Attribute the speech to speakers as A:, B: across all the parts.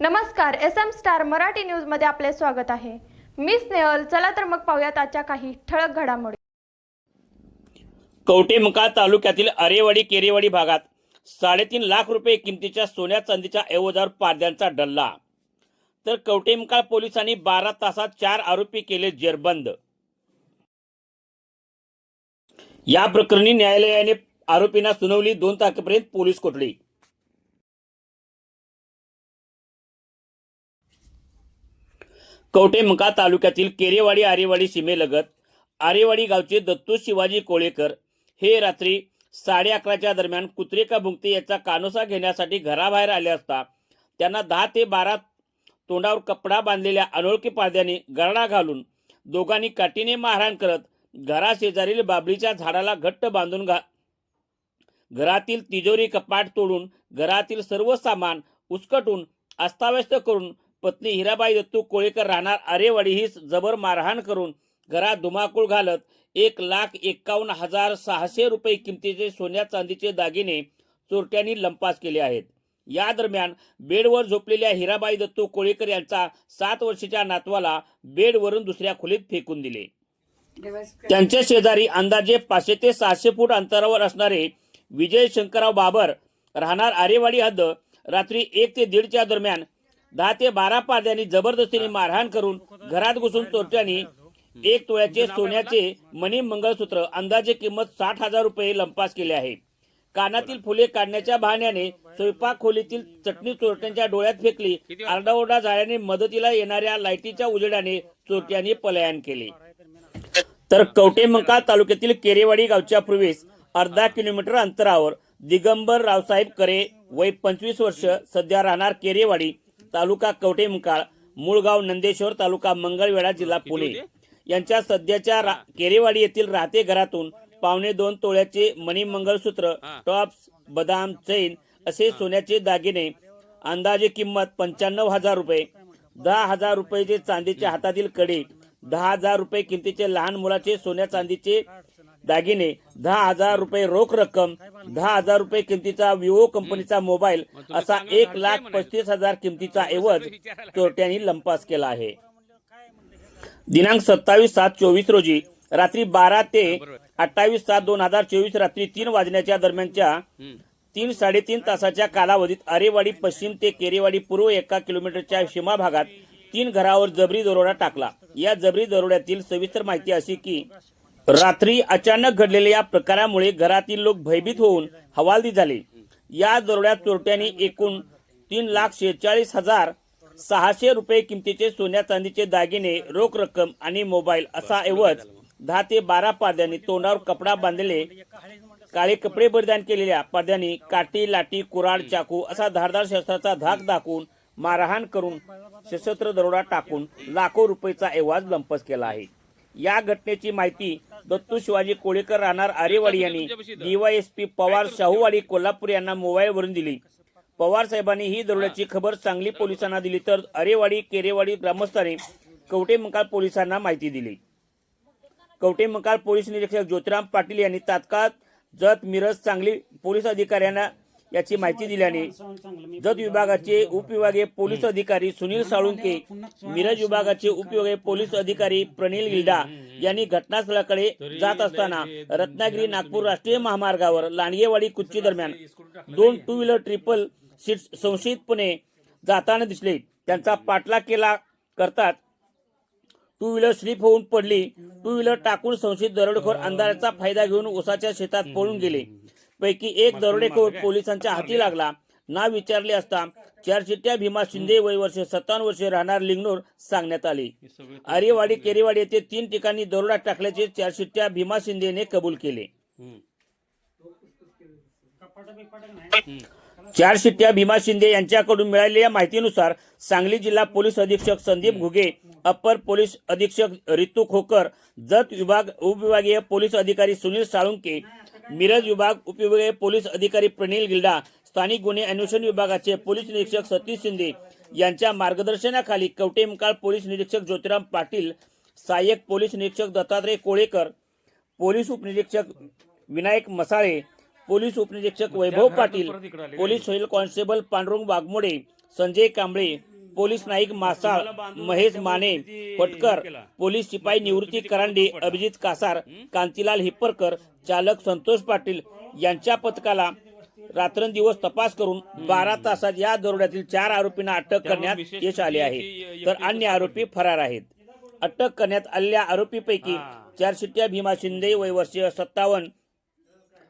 A: नमस्कार S M star Marathi न्यूजमध्ये आपले स्वागत आहे. मी स्नेहल चला तर मग पाहूयात आजच्या काही ठळक घडामोडी.
B: कवटेमंका तालुक्यातील अरेवाडी केरेवाडी भागात साडेतीन लाख रुपये किमतीच्या सोन्या चांदीच्या ऐवजावर पारद्यांचा डल्ला. तर कवटेमकाळ पोलिसांनी बारा तासात चार आरोपी केले जेरबंद. या प्रकरणी न्यायालयाने आरोपींना सुनावली दोन तारखेपर्यंत पोलीस कोठडी. कवटेमका तालुक्यातील केरेवाडी आरेवाडी सीमेलगत आरेवाडी गावचे दत्तू शिवाजी कोळेकर हे रात्री साडे अकराच्या दरम्यान कुत्रे का भुंगते याचा कानोसा घेण्यासाठी घराबाहेर आले असता त्यांना दहा ते बारा तोंडावर कपडा बांधलेल्या अनोळखी पाद्याने गरडा घालून दोघांनी काठीने मारहाण करत घराशेजारील बाबळीच्या झाडाला घट्ट बांधून घा घरातील तिजोरी कपाट तोडून घरातील सर्व सामान उचकटून अस्ताव्यस्त करून पत्नी हिराबाई दत्तू कोळेकर राहणार आरेवाडी ही जबर मारहाण करून घरात धुमाकूळ घालत एक लाख एक्कावन्न हजार सहाशे रुपये किमतीचे सोन्या चांदीचे दागिने चोरट्यांनी लंपास केले आहेत. या दरम्यान बेडवर झोपलेल्या हिराबाई दत्तू कोळेकर यांचा सात वर्षाच्या नातवाला बेडवरून दुसऱ्या खोलीत फेकून दिले. त्यांच्या शेजारी अंदाजे पाचशे ते सहाशे फूट अंतरावर असणारे विजय शंकरराव बाबर राहणार आरेवाडी हद्द रात्री एक ते दीडच्या दरम्यान दहा ते बारा पारद्यांनी जबरदस्तीने मारहाण करून घरात घुसून चोरट्यांनी एक तोळ्याचे सोन्याचे मणी मंगळसूत्र अंदाजे किंमत साठ हजार रुपये लंपास केले आहे. कानातील फुले काढण्याच्या बहाण्याने स्वयंपाक खोलीतील चटणी चोरट्यांच्या डोळ्यात फेकली. आरडाओरडा झाल्याने मदतीला येणाऱ्या लाईटीच्या उजेडाने चोरट्यांनी पलायन केले. तर कवटेमंका तालुक्यातील केरेवाडी गावच्या पूर्वेस अर्धा किलोमीटर अंतरावर दिगंबर रावसाहेब करे वय पंचवीस वर्ष सध्या राहणार केरेवाडी तालुका कवटेमंकाळ मूळ गाव नंदेश्वर तालुका मंगळवेढा जिल्हा पुणे. यांच्या सध्याच्या केरेवाडी येथील राहते घरातून पावणे दोन तोळ्याचे मणी मंगळसूत्र टॉप्स बदाम चैन असे सोन्याचे दागिने अंदाजे किंमत पंच्याण्णव हजार रुपये. दहा हजार रुपयाचे चांदीचे हातातील कडे दहा हजार रुपये किमतीचे लहान मुलाचे सोन्या चांदीचे दागिने दहा हजार रुपये रोख रक्कम दहा हजार रुपये किमतीचा विवो कंपनीचा मोबाईल असा एक लाख पस्तीस हजार किमतीचा ऐवज चोरट्यांनी लंपास केला आहे. दिनांक सत्तावीस सात चोवीस रोजी रात्री बारा ते अठ्ठावीस सात दोन हजार चोवीस रात्री तीन वाजण्याच्या दरम्यानच्या तीन साडेतीन तासाच्या कालावधीत आरेवाडी पश्चिम ते केरेवाडी पूर्व एका किलोमीटरच्या सीमा भागात तीन घरावर जबरी दरोडा टाकला. या जबरी दरोड्यातील सविस्तर माहिती अशी की रात्री अचानक घडलेल्या या प्रकारामुळे घरातील लोक भयभीत होऊन हवालदी झाले. या दरोड्यात चोरट्यांनी एकूण तीन लाख शेहेचाळीस हजार सहाशे रुपये किमतीचे सोन्या चांदीचे दागिने रोख रक्कम आणि मोबाईल असा ऐवज दहा ते बारा पाद्यांनी तोंडावर कपडा बांधलेले काळे कपडे परिधान केलेल्या पाद्यांनी काठी लाठी कुराड चाकू असा धारदार शस्त्राचा धाक दाखवून मारहाण करून सशस्त्र दरोडा टाकून लाखो रुपयेचा ऐवाज लंपस केला आहे. या घटनेची माहिती दत्तू शिवाजी कोळेकर राहणार आरेवाडी यांनी. डीवायएसपी पवार शाहूवाडी कोल्हापूर यांना मोबाईलवरून दिली. पवार साहेबांनी ही दरोड्याची खबर सांगली पोलिसांना दिली तर अरेवाडी केरेवाडी ग्रामस्थांनी कवटे मंकाळ पोलिसांना माहिती दिली. कवटे मंकाळ पोलीस निरीक्षक ज्योतिराम पाटील यांनी तात्काळ जत मिरज सांगली पोलीस अधिकाऱ्यांना याची माहिती दिल्याने जत विभागाचे उपविभागीय पोलीस अधिकारी सुनील साळुंके मिरज विभागाचे उपविभागीय पोलीस अधिकारी प्रनिल गिल्डा यांनी घटनास्थळाकडे जात असताना रत्नागिरी नागपूर राष्ट्रीय महामार्गावर लांडगेवाडी कुच्ची दरम्यान दोन टू व्हीलर ट्रिपल सीट संशयितपणे जाताना दिसले. त्यांचा पाठलाग केला करतात टू व्हीलर स्लिप होऊन पडली. टू व्हीलर टाकून संशयित दरोडेखोर अंधाराचा फायदा घेऊन उसाच्या शेतात पळून गेले. पैकी एक दरोडेखोर पोलिसांच्या हाती लागला. नाव विचारले असता चार चिट्ट्या भीमा शिंदे वय वर्ष सत्तावन्न वर्षे राहणार लिंगनूर सांगण्यात आले. आर्यवाडी केरेवाडी येथे तीन ठिकाणी दरोडा टाकल्याचे चार शिट्ट्या भीमा शिंदेने कबूल केले. चार शिट्ट्या भीमा शिंदे यांच्याकडून मिळालेल्या माहितीनुसार सांगली जिल्हा पोलीस अधीक्षक संदीप घुगे अप्पर पोलीस अधीक्षक रितू खोकर जत विभाग उपविभागीय पोलीस अधिकारी सुनील साळुंके मिरज विभाग उपविभागीय पोलीस अधिकारी प्रणिल गिल्डा स्थानिक गुन्हे अन्वेषण विभागाचे पोलीस निरीक्षक सतीश शिंदे यांच्या मार्गदर्शनाखाली कवटेमकाळ पोलीस निरीक्षक ज्योतिराम पाटील सहाय्यक पोलीस निरीक्षक दत्तात्रय कोळेकर पोलीस उपनिरीक्षक विनायक मसाळे पोलीस उपनिरीक्षक वैभव पाटील पोलीस सोयल constable Pandurang Waghmode Sanjay Kamble police Naik Masal Mahesh Mane Phatkar police शिपाई निवृत्ती करांडे अभिजित कासार कांतीलाल हिप्परकर चालक संतोष पाटील यांच्या पथकाला रात्रंदिवस तपास करून बारा तासात या दरोड्यातील चार आरोपींना अटक करण्यात यश आले आहे. तर अन्य आरोपी फरार आहेत. अटक करण्यात आलेल्या आरोपीपैकी चार शिट्ट्या भीमा शिंदे वय वर्ष सत्तावन्न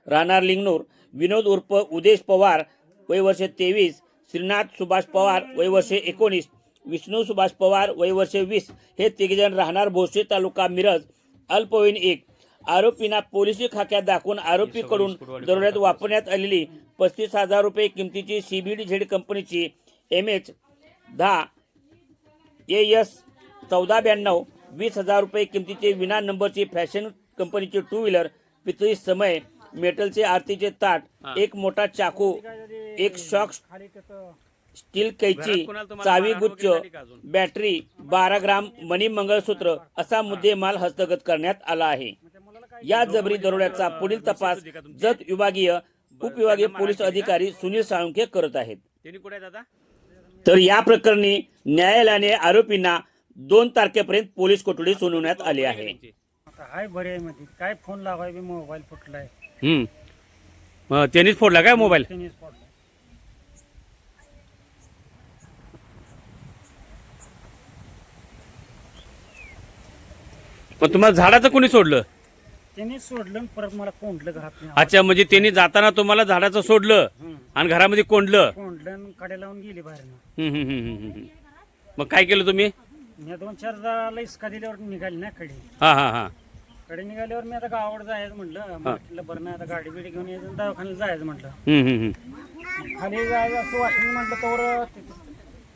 B: राहणार लिंगनूर विनोद उर्फ उदेश पवार वय वर्ष तेवीस श्रीनाथ सुभाष पवार वय वर्ष एकोणीस विष्णू सुभाष पवार वय वर्ष वीस हे तिघजण राहणार भोसे तालुका मिरज अल्पवयीन एक. आरोपींना पोलिसी खाक्यात दाखवून आरोपीकडून दरोड्यात वापरण्यात आलेली पस्तीस हजार रुपये किमतीची सीबीडी झेड कंपनीची एम एच दहा ए एस चौदा ब्याण्णव वीस हजार रुपये किमतीचे विना नंबरची फॅशन कंपनीची टू व्हीलर पितळी समय मेटलचे आरतीचे ताट एक मोठा चाकू एक शॉक स्टील कैची चावी गुच्छ बॅटरी बारा ग्राम मणी मंगळसूत्र असा मुद्देमाल हस्तगत करण्यात आला आहे. या जबरी दरोड्याचा पुढील तपास जत विभागीय उपविभागीय पोलीस अधिकारी सुनील साळुंखे करत आहेत. तर या प्रकरणी न्यायालयाने आरोपींना दोन तारखेपर्यंत पोलीस कोठडी सुनावण्यात आली आहे.
C: हाय बरे काय फोन लावाय मोबाईल फुटलाय.
D: हम्म. मग त्यांनीच फोडला काय मोबाईल
C: टेनिस फोडलाय
D: मग तुम्हाला झाडाचं कोणी सोडलं?
C: त्यांनी सोडलं आणि परत मला कोंडलं घरात नाही
D: अच्छा म्हणजे त्यांनी जाताना तुम्हाला झाडाचं सोडलं आणि घरामध्ये कोंडलं?
C: कोंडलं आणि कडे लावून गेली बाहेर
D: हम्म, हम्म, हम्म, हम्म, हम्म. मग काय केलं तुम्ही?
C: मी दोन चार जणाला इसका दिल्यावर निघाली ना कडे.
D: हा हा हा.
C: कडे निघाल्यावर मी आता गावावर जायचं म्हटलं. म्हटलं बरं नाही आता गाडी बिडी घेऊन यायचं आणि दवाखान्यात जायचं म्हटलं.
D: हम्म, हम्म, हम्म.
C: खाली जायचं असं वाटलं म्हटलं तर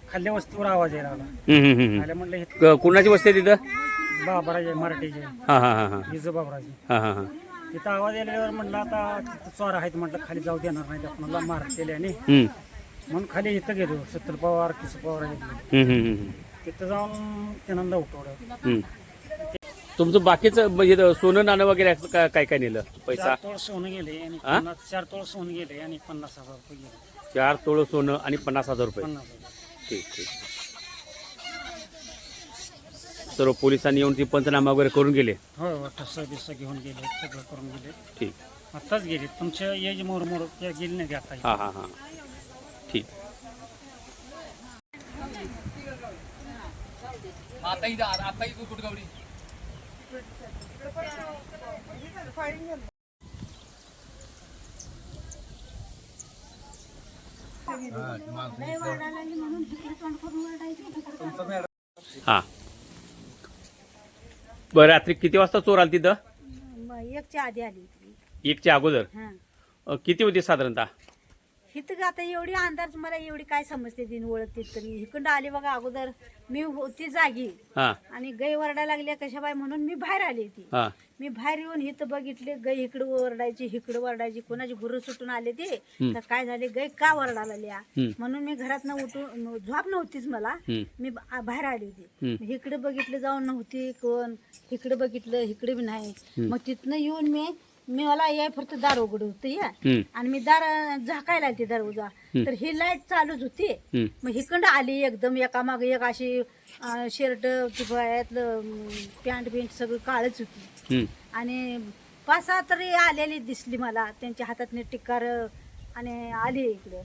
C: खाल्ल्या वस्तीवर आवाज यायला लागला
D: हम्म, हम्म, हम्म.
C: आल्या म्हटलं हे
D: क- कुणाची वस्ती आहे तिथं?
C: बाबराजे मराठीचे.
D: हा हा हा हा.
C: हिज बाबराजे.
D: हा हा हा.
C: तिथं आवाज आल्यावर म्हटलं आता तिथं चोर आहेत म्हटलं खाली जाऊ देणार नाही आपल्याला मारतेले आणि
D: हम्म,
C: म्हणून खाली इथं गेलो सत्तर पवार किस पवार आहेत.
D: हम्म, हम्म, हम्म,
C: तिथं जाऊन त्यांना उठवलं
D: हम्म. तुमचं बाकीचं म्हणजे सोनं नाणं वगैरे असं का- काय काय नेलं? पैसा?
C: चार तोळ सोनं गेले आणि
D: हा?
C: पन्नास चार तोळ सोनं गेले आणि पन्नास हजार रुपये गेले.
D: चार तोळ सोनं आणि पन्नास हजार रुपये.
C: पन्नास हजार.
D: ठीक ठीक. सर्व पोलिसांनी येऊन ती पंचनामा वगैरे करून गेले?
C: हो हो टस्सा बिस्सा घेऊन गेले सगळं करून गेले.
D: ठीक.
C: आत्ताच गेले. तुमच्या येज मोर मोर गेली नाही आता?
D: हा हा हा. ठीक. हा. बरं रात्री किती वाजता चोर आली तिथं?
E: एकच्या आधी आली
D: एकच्या अगोदर?
E: हा.
D: अ, किती होती साधारणतः?
E: इथं आता एवढी अंदाज मला एवढी काय समजते तीन ओळखते तरी. इकडं आली बघा अगोदर मी होती जागी.
D: हा.
E: आणि गै वरडायला लागल्या कशा बाय म्हणून मी बाहेर आली ती
D: हा.
E: मी बाहेर येऊन इथं बघितले गै इकडं ओरडायची इकडं वरडायची कोणाची गुरु सुटून आले ते. तर काय झाले गै का वरडायला लागल्या. म्हणून मी घरात उठून झोप नव्हतीच मला. मी बा- बाहेर आली होती. इकडे बघितलं जाऊन नव्हती कोण. इकडे बघितलं इकडे बी नाही. मग तिथनं येऊन मी मी मला या फक्त दार उघड होतं. आणि मी दार झाकायला आलती दरवाजा. तर ही लाइट चालूच होती. मग हिकडं आली एकदम एका मागे एक अशी शर्ट पॅन्ट बिंट सगळं काळच होती. आणि पाच सहा तरी आलेली दिसली मला. त्यांच्या हातात टिक्कार आणि आली इकडं.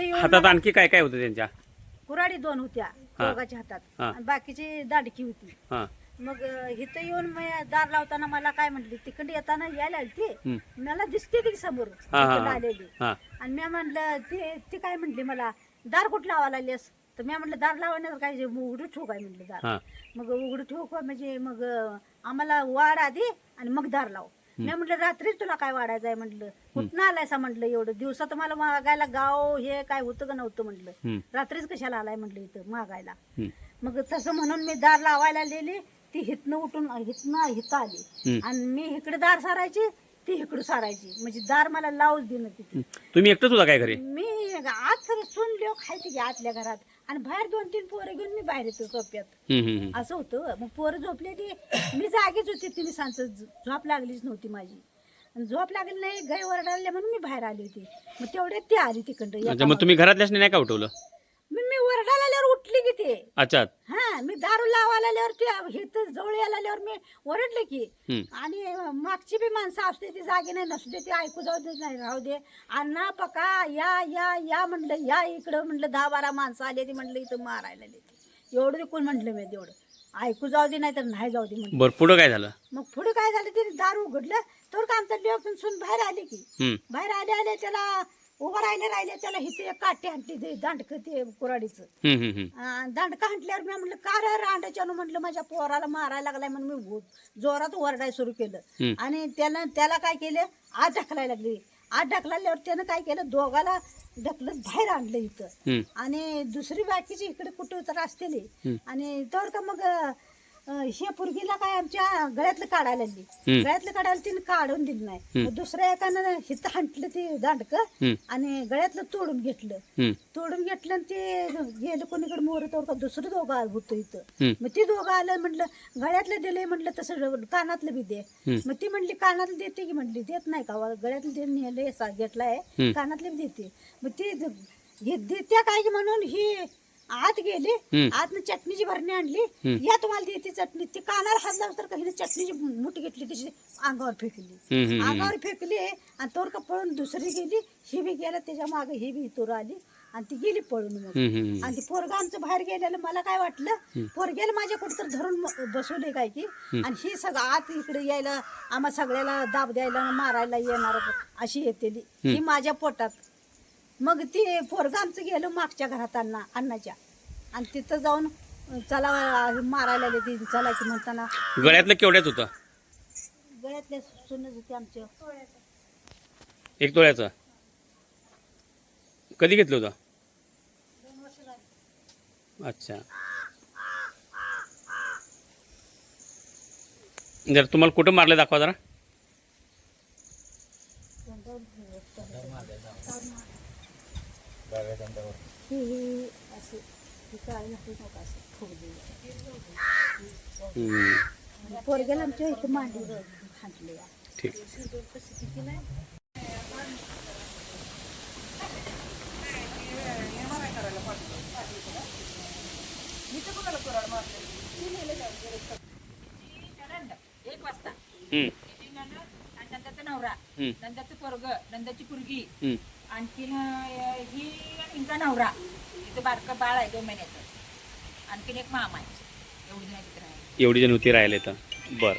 E: येऊन
D: हातात आणखी काय काय होतं त्यांच्या?
E: कुराडी दोन होत्या दोघाच्या हातात. आणि बाकीची दाडकी होती. मग इथं येऊन मी दार लावताना मला काय म्हटली तिकडे येताना यायला आली ती
D: हम्म.
E: मला दिसते ती समोर तिकडं. आलेली. आणि मी म्हणलं ते ती काय म्हटली मला दार कुठं लावायला लागलीस? तर मी म्हटलं दार लावण्याचं काय उघडू ठेवू काय म्हटलं दार. मग उघडू ठेवू का म्हणजे मग आम्हाला वाढ आधी आणि मग दार लाव. मी म्हटलं रात्रीच तुला काय वाढायचं आहे म्हटलं कुठनं आलायसा म्हटलं एवढं? दिवसा तुम्हाला मागायला गाव हे काय होतं का नव्हतं म्हटलं. रात्रीच कशाला आलाय म्हटलं इथं मागायला. मग तसं म्हणून मी दार लावायला आलेली. ती हितनं उठून हितनं हिथं आली. आणि मी इकडे दार सारायची ती इकडं सारायची. म्हणजे दार मला लावूच देणं तिथे.
D: तुम्ही एकटंच होता काय घरी?
E: मी आत सुन लोक खायचे की आतल्या घरात. आणि बाहेर दोन तीन पोरं घेऊन मी बाहेर येतो
D: हम्म.
E: असं होतं. मग पोरं झोपले ती मी जागीच होती. तिने सांच झोप लागलीच नव्हती माझी. झोप लागली नाही गाय वरडायला म्हणून मी बाहेर आली होती. मग तेवढ्यात ती आली तिकडं.
D: मग तुम्ही घरातल्याच नाही का उठवलं?
E: मी मी आल्यावर उठली की ते.
D: अच्छा.
E: हा मी दारू लावायला आल्यावर ते हे तर जवळ यायला आल्यावर मी ओरडले की. आणि मागची बी माणसं असते ती जागी नाही नसू दे ती ऐकू जाऊ दे नाही राहू दे. अण्णा पका या या या म्हणलं या इकडं म्हणलं दहा बारा माणसं आली ती म्हणलं इथं मारायला आली एवढं ते कोण म्हटलं मी तेवढं. ऐकू जाऊ दे नाही तर नाही जाऊ दे म्हणलं.
D: बरं पुढं काय झालं?
E: मग पुढे काय झालं? ते दार उघडलं तर का आमचा लेव सुन बाहेर आली की. बाहेर आले आले त्याला उभं राहिले राहिले त्याला इथे एक काठी आणली ते दांडकं ते कुराडीचं
D: हम्म, हम्म, हम्म.
E: अं, दांडका हांटल्यावर मी म्हणलं का रे रांडाच्यानं म्हटलं माझ्या पोराला मारायला लागलाय म्हणून मी जोरात ओरडाय सुरू केलं.
D: हम्म.
E: आणि त्यानं त्याला काय केलं? आज ढकलायला लागली. आज ढकलाल्यावर त्यानं काय केलं? दोघाला ढकलत बाहेर आणलं इथं.
D: हम्म.
E: आणि दुसरी बाकीची इकडे कुठं तर असतेली आणि तर का मग हे पुरगीला काय आमच्या गळ्यातलं काढायला
D: हम्म.
E: गळ्यातलं काढायला तिने काढून दिलं नाही. दुसऱ्या एकानं हिथं हांटलं ते दांडकं. आणि गळ्यातलं तोडून घेतलं. तोडून घेतलं आणि ते गेलं कोणीकडे मोर तर का दुसरं दोघं आलं होतं इथं. मग ती दोघं आलं म्हटलं गळ्यातलं दिलंय म्हटलं तसं कानातलं बी दे. मग ती म्हणली कानातलं देते की? म्हटली देत नाही का? गळ्यातलं दे नेलंय सा घेतलाय. कानातलं बी देते. मग ती देत्या काय की म्हणून ही आत गेली आतनं चटणीची भरणी आणली. या तुम्हाला देते चटणी. ती कानाला हात लावस तर काही चटणीची मुठ घेतली तशी अंगावर फेकली. अंगावर फेकली आणि तोर का पळून दुसरी गेली. ही बी गेला त्याच्यामागे ही बी इथून आली आणि ती गेली पळून मग. आणि ती पोरगा आमचं बाहेर गेलेलं. मला काय वाटलं पोरग्याला माझ्या कुठं धरून बसवले काय की? आणि ही सगळं आत इकडे यायला आम्हा सगळ्याला दाब द्यायला मारायला येणार अशी येतेली ही माझ्या पोटात. मग ती पोरगा आमचं गेलं मागच्या घरात अण्णा अण्णाच्या. आणि तिथं जाऊन चला मारायला आले ती चला की म्हणताना.
D: गळ्यातलं केवढ्याच होतं?
E: गळ्यातल्या सुनच होते आमच्या
D: एक तोळ्याचं? कधी घेतलं होतं? अच्छा. जर तुम्हाला कुठं मारलं दाखवा जरा.
E: ही ही अशी ही नका फुगली पोरग्याला आमच्या इथं मांडी हांटली
D: ठीक.
F: एक वाजता. नंदाचा नवरा. नंदाचं पोरग नंदाची पुरगी. आणखीन ही आणि हिंचा नवरा. तिचं बारकं बाळ आहे दोन महिन्याचं. आणखीन एक मामा आहे. एवढी जण तिथे राहिले.
D: एवढी जण होती राहिले तर. बर.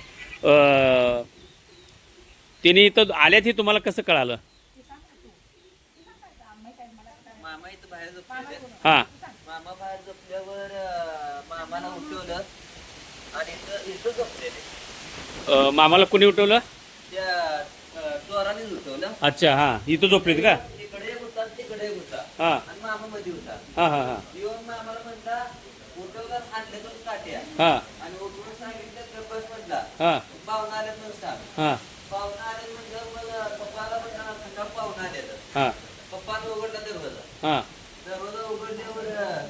D: तिने इथं आल्यात हे तुम्हाला कसं कळालं?
G: मामा इथं बाहेर झोपलेले
D: हा.
G: मामा बाहेर झोपल्यावर मामाला उठवलं आणि इथं इथं झोपलेले.
D: अं, मामाला कोणी उठवलं?
G: त्या अं, चोरानेच उठवलं.
D: अच्छा हा. इथं झोपलेत का
G: तिकडे एक होता तिकडे एक होता
D: हा.
G: आणि मामा मध्ये होता.
D: हा हा हा.
G: येऊन मामाला म्हणला उठवलं आणले दोन काट्या
D: हा.
G: आणि उठवून सांगितलं तर बस म्हणला
D: हा.
G: पाहुणा आल्यात म्हणून सांग.
D: हा.
G: पाहुणा आले म्हणजे मग पप्पाला म्हणला खंडा पाहुणा आले
D: हा.
G: पप्पानं उघडला दरवाजा.
D: हा.
G: दरवाजा उघडल्यावर अं,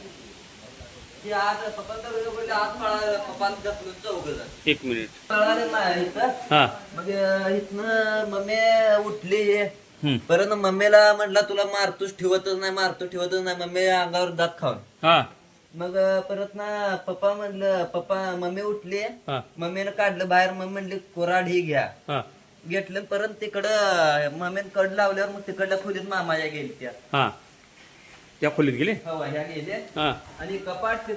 G: ती आत पप्पा दरवाजा पळा पप्पाला ढकलून चौघ जण.
D: एक मिनिट.
G: पळाले नाही इथं.
D: हा.
G: मग अं, इथनं मम्मी उठली. परत मम्मीला म्हटला तुला मारतोच ठेवतच नाही मारतो ठेवतच नाही. मम्मी अंगावर दात खाऊन.
D: हा.
G: मग परत ना पप्पा म्हणलं पप्पा मम्मी उठली.
D: हा.
G: मम्मीनं काढलं बाहेर मम्मी म्हणली कोराड ही घ्या.
D: हा.
G: घेतलं परत तिकडं मम्मीनं कड लावल्यावर मग तिकडल्या खोलीत मामाच्या गेली त्या.
D: हा. त्या खोलीत गेले?
G: ह्या
D: हा.
G: आणि कपाट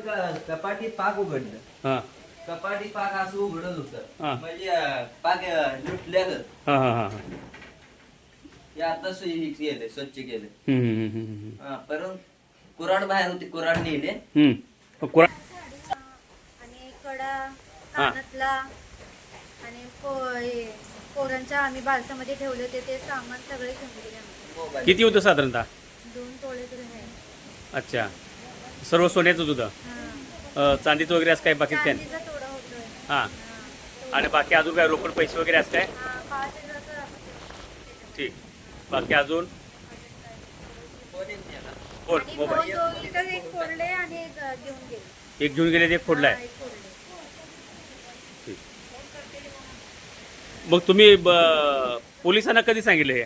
G: कपाटी पाक उघडलं.
D: हा.
G: कपाटी पाक असं उघडत
D: हा.
G: होतं म्हणजे अं, पाक अं, लुटल्यागत.
D: हा हा हा.
G: हे आता सु- हे केलं स्वच्छ केलं
D: हम्म, हम्म, हम्म, हम्म,
G: हा, परत कुराड बाहेर होती कुराड नेले.
D: हम्म. कोरा
H: आणि कडा कानातला आणि पो- हे पोरांच्या आम्ही बालसामध्ये ठेवले होते ते सामान सगळे घेऊन गेले आम्ही.
G: मोबाईल.
D: किती होतं साधारणतः?
H: दोन तोळे तरी आहे.
D: अच्छा. सर्व सोन्याचंच होतं?
H: हा.
D: अं, चांदीचं वगैरे असं काय बाकी काय नाही?
H: चांदीचा तोडा होतोय.
D: हा.
H: हा.
D: आणि बाकी अजून काय रोकड पैसे वगैरे असं काय?
H: हा, पाच.
D: ठीक. बाकी अजून? मोबाईल
H: एक घेऊन गेले.
D: एक ते फोडलाय. मग तुम्ही ब- पोलिसांना कधी सांगितलं हे?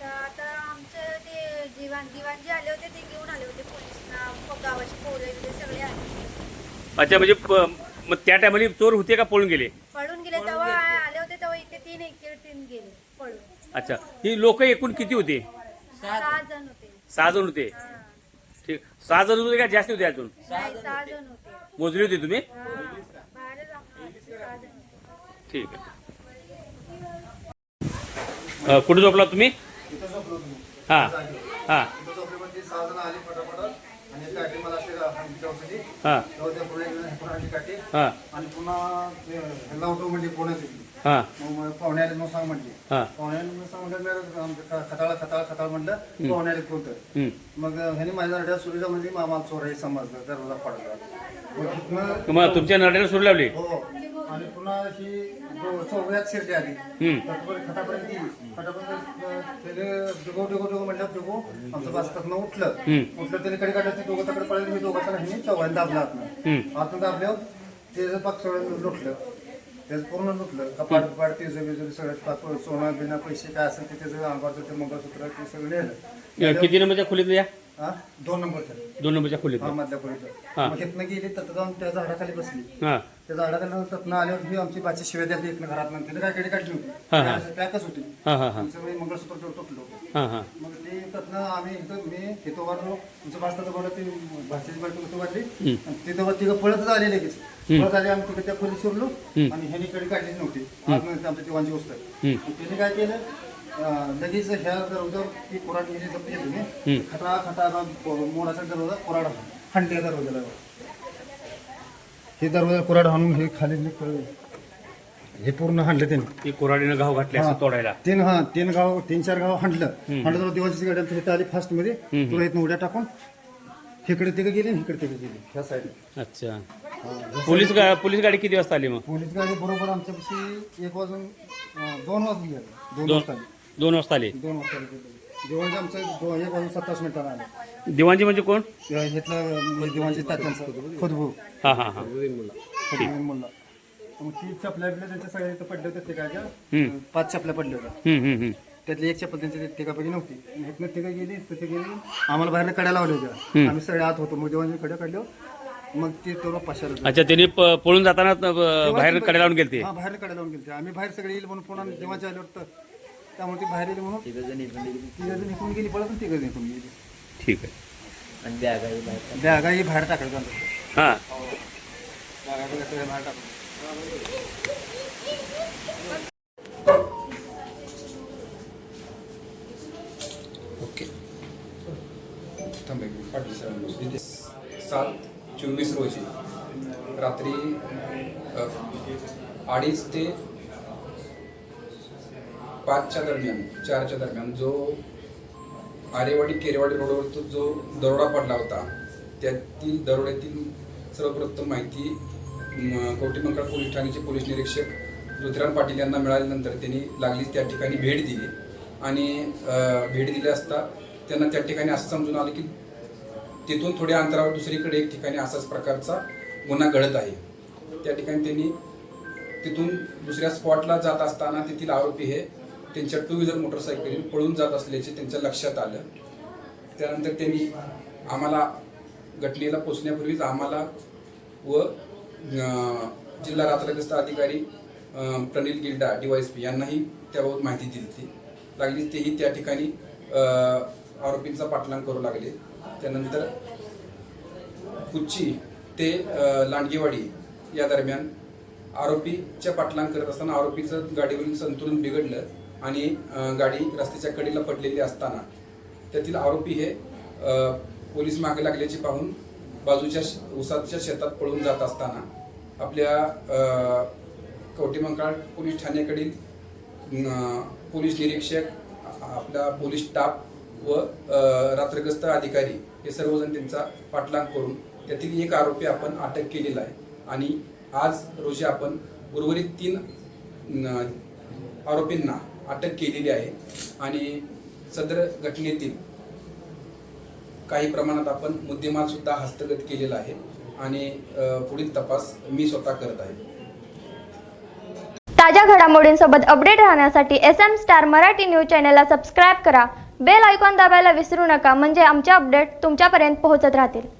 H: तर आता आमचं ते जीवन दिवाण जे आले होते ते घेऊन आले होते पोलिसना. गावाची पोरं बिरं सगळे आले.
D: अच्छा म्हणजे प- मग त्या टायमाला चोर होते का पळून गेले?
H: पळून गेले तेव्हा आले होते तेव्हा इथे तीन इकडे तीन गेले पळून
D: अच्छा. ही लोक एकूण किती होते?
H: सहा जण होते.
D: सहा जण होते. ठीक. सहा जण होते का जास्त होते अजून?
H: नाही सहा जण होते
D: मोजली होती तुम्ही?
H: हा. बाहेरच आपण सहा जण होते.
D: ठीक आहे. अ, कुठे झोपला तुम्ही? हां हां.
I: झोपडीमध्ये सहा जण आली फटाफट आणि काठी मला अशी हाणली होती
D: हां.
I: पुढे पुढे काठी
D: हां.
I: आणि पुन्हा ते ह्याला उठव म्हणजे येते
D: हां.
I: मग पाहुणे आले मग सांग म्हटली.
D: हां.
I: पाहुणे आले मग सांग म्हटलं आमचं खताळा खताळा खताळ म्हटलं पाहुणे आले कोणतं. मग ह्याने माझ्या रड्या सुरीला म्हणजे मामा चोर आहे समजलं दरवाजा पडला मग
D: तुमच्या नरड्याला सुरू लावली?
I: हो. आणि पुन्हा ही दो- चौघ्यात शिरली आली खटापर्यंत गेली. त्याने डुगो डुगो डुगो म्हटलं डुगो आमचं बासकतनं उठलं. उठलं त्याने कडे काढलं ते दोघं तकडे पडले मी दोघं त्याला ह्याने चौघांनी दाबलं आतनं. आतनं दाबल्यावर त्याचं पाक लुटलं. त्याचं पूर्ण लुटलं. कपाट कपाट तेजं बिजं सगळं पाक सोनं बिना पैसे काय असेल ते त्याचं अंगावरचं ते मंगळसूत्र ते सगळं नेलं.
D: किती नंबरच्या खोलीत या?
I: हा? दोन नंबरचं
D: दोन नंबरच्या खोलीत.
I: हा मधल्या. खोलीचं मग इथनं गेली तर जाऊन त्या झाडाखाली बसली. त्या झाडाखाली तत्न आल्यावर ही आमची बाची शिव्या द्यायची इथनं घरात तिने काय कडे काढली. होती? पॅकच होती.
D: हां हां हां.
I: आमचं मी मंगळसूत्र तुट- तुटलो. मग ते तत्न आम्ही इथं मी इथं उभारलो. आमचं भासताचं बोलत ती भाषेची उभारली. आणि तिथं तिघं पळतच आले लगेच. पळत आले आम्ही तिकडे त्या खोली शिरलो आणि ह्यानी कडे काढलीच नव्हती. आतमध्ये आमच्या देवांची गोष्ट त्याने काय केलं? अं, लगेच ह्या दरवाजावर ती कोराड गेली जप्त मी खटा खटा मोडाचा दरवाजा कोराड हंड्या दरवाजाला. हे दरवाजा कोराड हाणून हे खाली निघ- हे पूर्ण हाणलं त्यांनी.
D: ती कोराडीनं घाव घातले असं तोडायला.
I: तीन हा तीन गाव तीन चार गाव हाणलं. हाणलं तर देवाची गाडी आली फास्टमध्ये तुला इथनं उड्या टाकून इकडे तिकडे गेली आणि इकडे तिकडे गेली ह्या साईड
D: अच्छा. पोलीस गा पोलीस गाडी किती वाजता आली मग?
I: पोलीस गाडी बरोबर आमच्यापाशी एक वाजून अं, दोन वाजून गेले दोन
D: दोन
I: वाजता आली.
D: दोन वाजता आली.
I: दोन वाजता आली. देवांचं आमचं दो- एक वाजून सत्तावीस मिनिटांना आलं.
D: दिवाणजी म्हणजे कोण?
I: घेतलं देवांची तात्यांचं खुदबू
D: हां हां हां.
I: मुल्ला. मग ती चपल्या बिपल्या त्यांच्या सगळ्या इथं पडल्या होत्या तिघाच्या
D: हम्म.
I: पाच चपल्या पडल्या होत्या.
D: हम्म, हम्म, हम्म.
I: त्यातली एक चप्पल त्यांच्या तिघापैकी नव्हती. इथनं तिघं गेली तिथे गेली. आम्हाला बाहेर कड्या लावल्या होत्या. आम्ही सगळे आत होतो. मग देवांची कड्या काढल्यावर मग ते तेव्हा पाशाला
D: अच्छा त्यांनी प- पळून जाताना बाहेर कडे लावून गेलते.
I: हा बाहेर कड्या लावून गेलते. आम्ही बाहेर सगळे येईल म्हणून पुन्हा देवाच्या आल्यावर तर त्यामुळे ती बाहेर येईल म्हणून तिघं जण निघून गेली पळत आणि तिघं निघून गेली.
D: ठीक आहे.
I: बॅगा ही बाहेर टाकायचं
D: हां.
I: बॅगा बिगा सगळ्या बाहेर
J: सात चोवीस रोजी. रात्री अडीच ते पाचच्या दरम्यान चारच्या दरम्यान जो आरेवाडी केरेवाडी रोडवर तो जो दरोडा पडला होता त्यातील दरोड्यातील सर्वप्रथम माहिती म, पोलीस ठाण्याचे पोलीस निरीक्षक रुद्रान पाटील यांना मिळाल्यानंतर त्यांनी लागलीच त्या ठिकाणी भेट दिली. आणि भेट दिली असता त्यांना त्या ठिकाणी असं समजून आलं की तिथून थोड्या अंतरावर दुसरीकडे एक ठिकाणी असाच प्रकारचा गुन्हा घडत आहे. त्या ठिकाणी त्यांनी तिथून दुसऱ्या स्पॉटला जात असताना तेथील आरोपी हे त्यांच्या टू व्हीलर मोटरसायकलीने पळून जात असल्याचे त्यांच्या लक्षात आलं. त्यानंतर त्यांनी आम्हाला घटनेला पोचण्यापूर्वीच आम्हाला व जिल्हा रात्रग्रस्त अधिकारी अं, प्रणिल गिल्डा डीवायएसपी यांनाही त्याबाबत माहिती दिली होती. लागली तेही त्या ठिकाणी आरोपींचा पाठलाग करू लागले. त्यानंतर कुच्ची ते लांडगेवाडी या दरम्यान आरोपीच्या पाठलाग करत असताना आरोपीचं गाडीवरील संतुलन बिघडलं आणि गाडी रस्त्याच्या कडेला पडलेली असताना त्यातील आरोपी हे पोलीस मागे लागल्याचे पाहून बाजूच्या उसाच्या शेतात पळून जात असताना आपल्या अ, पोलीस ठाण्याकडील पोलीस निरीक्षक आपला पोलीस स्टाफ व रात्रग्रस्त अधिकारी हे सर्वजण त्यांचा पाठलाग करून त्यातील एक आरोपी आपण अटक केलेला आहे. आणि आज रोजी आपण उर्वरित तीन आरोपींना अटक केलेली आहे. आणि सदर घटनेतील काही प्रमाणात आपण मुद्देमाल सुद्धा हस्तगत केलेला आहे. आणि पुढील तपास मी स्वतः करत आहे.
A: ताज्या घडामोडींसोबत अपडेट राहण्यासाठी S M star Marathi news चॅनलला सबस्क्राईब करा. बेल आयकॉन दाबायला विसरू नका. म्हणजे आमचे अपडेट तुमच्यापर्यंत पोहोचत राहतील.